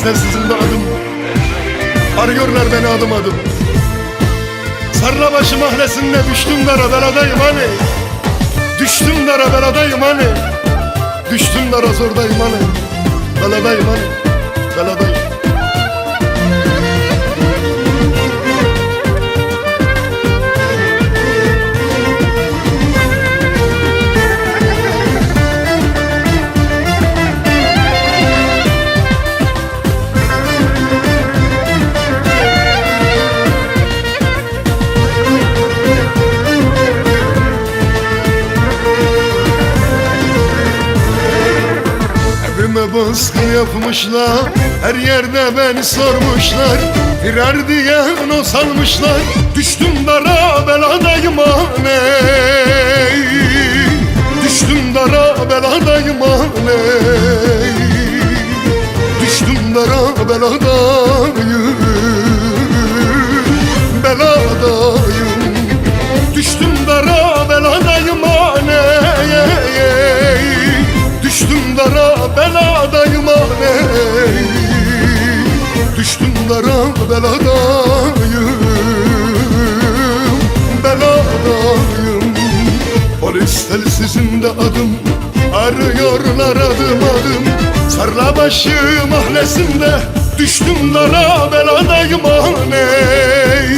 Polis telsizinde adım. Arıyorlar beni adım adım. Sarlabaşı mahallesinde düştüm dara beladayım hani. Düştüm dara beladayım hani. Düştüm dara zordayım hani. Beladayım hani. Beladayım Evime baskın yapmışlar. Her yerde beni sormuşlar. Firar diye no salmışlar. Düştüm dara beladayım aney Düştüm dara beladayım aney Düştüm dara beladayım beladayım aney Düştüm dara beladayım Beladayım Polis telsizinde adım Arıyorlar adım adım. Sarlabaşı mahallesinde Düştüm dara beladayım aney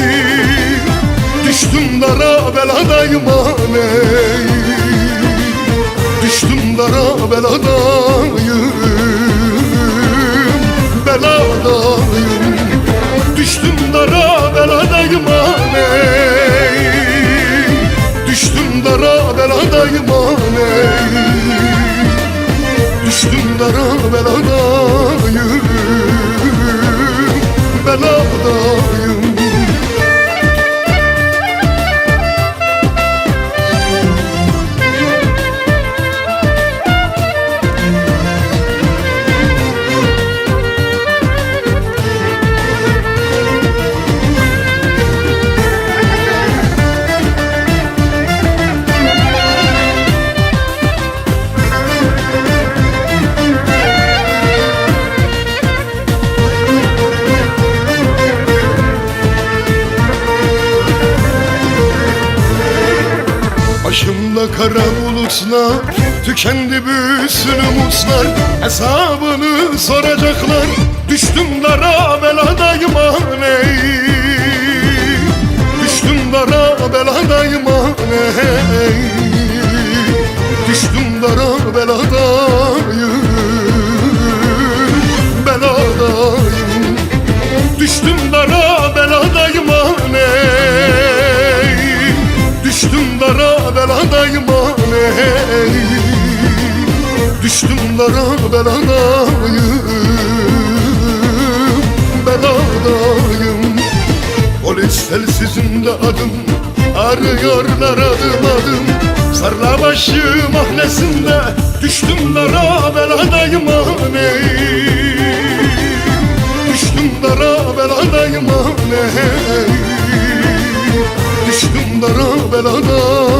Düştüm dara beladayım aney Düştüm dara beladayım Beladayım Düştüm dara beladayım aney. Düştüm dara beladayım aney. Düştüm dara beladayım Başımda kara bulutlar Tükendi büsün umutlar. Hesabını soracaklar Düştüm dara beladayım aney Düştüm dara beladayım aney Düştüm dara beladayım Beladayım. Düştüm dara aney Düştüm dara beladayım Beladayım. Polis telsizinde adım. Arıyorlar adım adım. Sarlabaşı mahallesinde Düştüm dara beladayım aney Düştüm dara beladayım aney Düştüm dara beladayım